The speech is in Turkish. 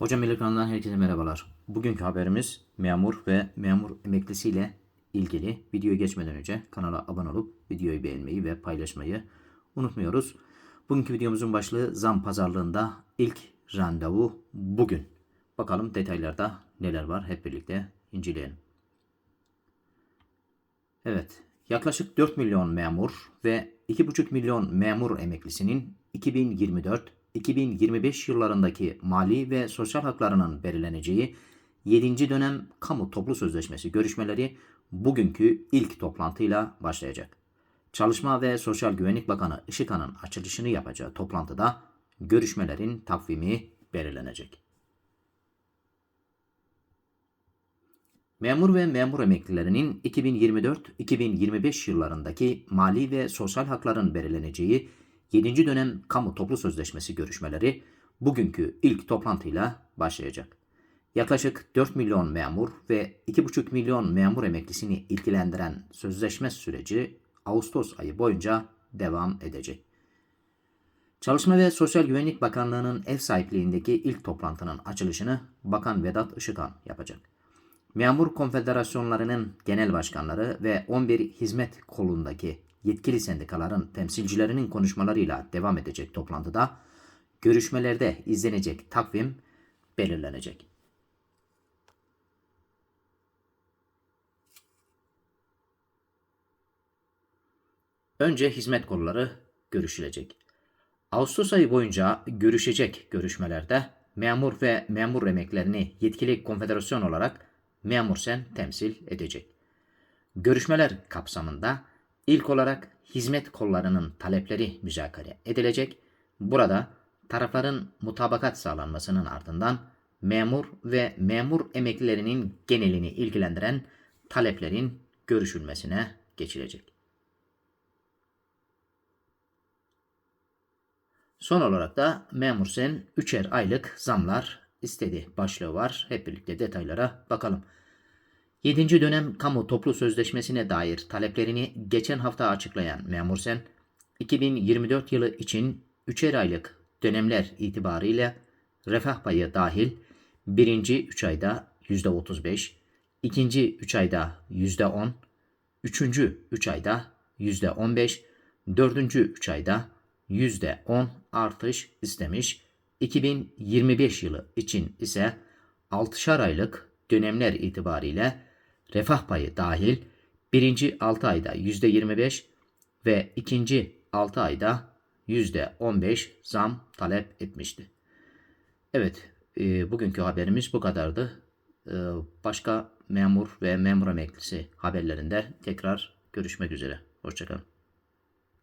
Hocam Melek kanalından herkese merhabalar. Bugünkü haberimiz memur ve memur emeklisiyle ilgili. Videoya geçmeden önce kanala abone olup videoyu beğenmeyi ve paylaşmayı unutmuyoruz. Bugünkü videomuzun başlığı zam pazarlığında ilk randevu bugün. Bakalım detaylarda neler var hep birlikte inceleyelim. Evet, yaklaşık 4 milyon memur ve 2,5 milyon memur emeklisinin 2024-2025 yıllarındaki mali ve sosyal haklarının belirleneceği 7. dönem kamu toplu sözleşmesi görüşmeleri bugünkü ilk toplantıyla başlayacak. Çalışma ve Sosyal Güvenlik Bakanı Işıkhan'ın açılışını yapacağı toplantıda görüşmelerin takvimi belirlenecek. Memur ve memur emeklilerinin 2024-2025 yıllarındaki mali ve sosyal hakların belirleneceği 7. dönem kamu toplu sözleşmesi görüşmeleri bugünkü ilk toplantıyla başlayacak. Yaklaşık 4 milyon memur ve 2,5 milyon memur emeklisini ilgilendiren sözleşme süreci Ağustos ayı boyunca devam edecek. Çalışma ve Sosyal Güvenlik Bakanlığı'nın ev sahipliğindeki ilk toplantının açılışını Bakan Vedat Işıkhan yapacak. Memur konfederasyonlarının genel başkanları ve 11 hizmet kolundaki yetkili sendikaların temsilcilerinin konuşmalarıyla devam edecek toplantıda görüşmelerde izlenecek takvim belirlenecek. Önce hizmet kolları görüşülecek. Ağustos ayı boyunca görüşecek görüşmelerde memur ve memur emeklerini yetkili konfederasyon olarak memur sen temsil edecek. Görüşmeler kapsamında ilk olarak hizmet kollarının talepleri müzakere edilecek. Burada tarafların mutabakat sağlanmasının ardından memur ve memur emeklilerinin genelini ilgilendiren taleplerin görüşülmesine geçilecek. Son olarak da memur sen 3'er aylık zamlar istedi başlığı var. Hep birlikte detaylara bakalım. 7. dönem kamu toplu sözleşmesine dair taleplerini geçen hafta açıklayan Memur Sen, 2024 yılı için 3'er aylık dönemler itibariyle refah payı dahil birinci 3 ayda %35, ikinci 3 ayda %10, üçüncü 3 ayda %15, dördüncü 3 ayda %10 artış istemiş. 2025 yılı için ise 6'şar aylık dönemler itibariyle refah payı dahil birinci 6 ayda %25 ve ikinci 6 ayda %15 zam talep etmişti. Evet, e, bugünkü haberimiz bu kadardı. E, başka memur ve memur emeklisi haberlerinde tekrar görüşmek üzere. Hoşçakalın.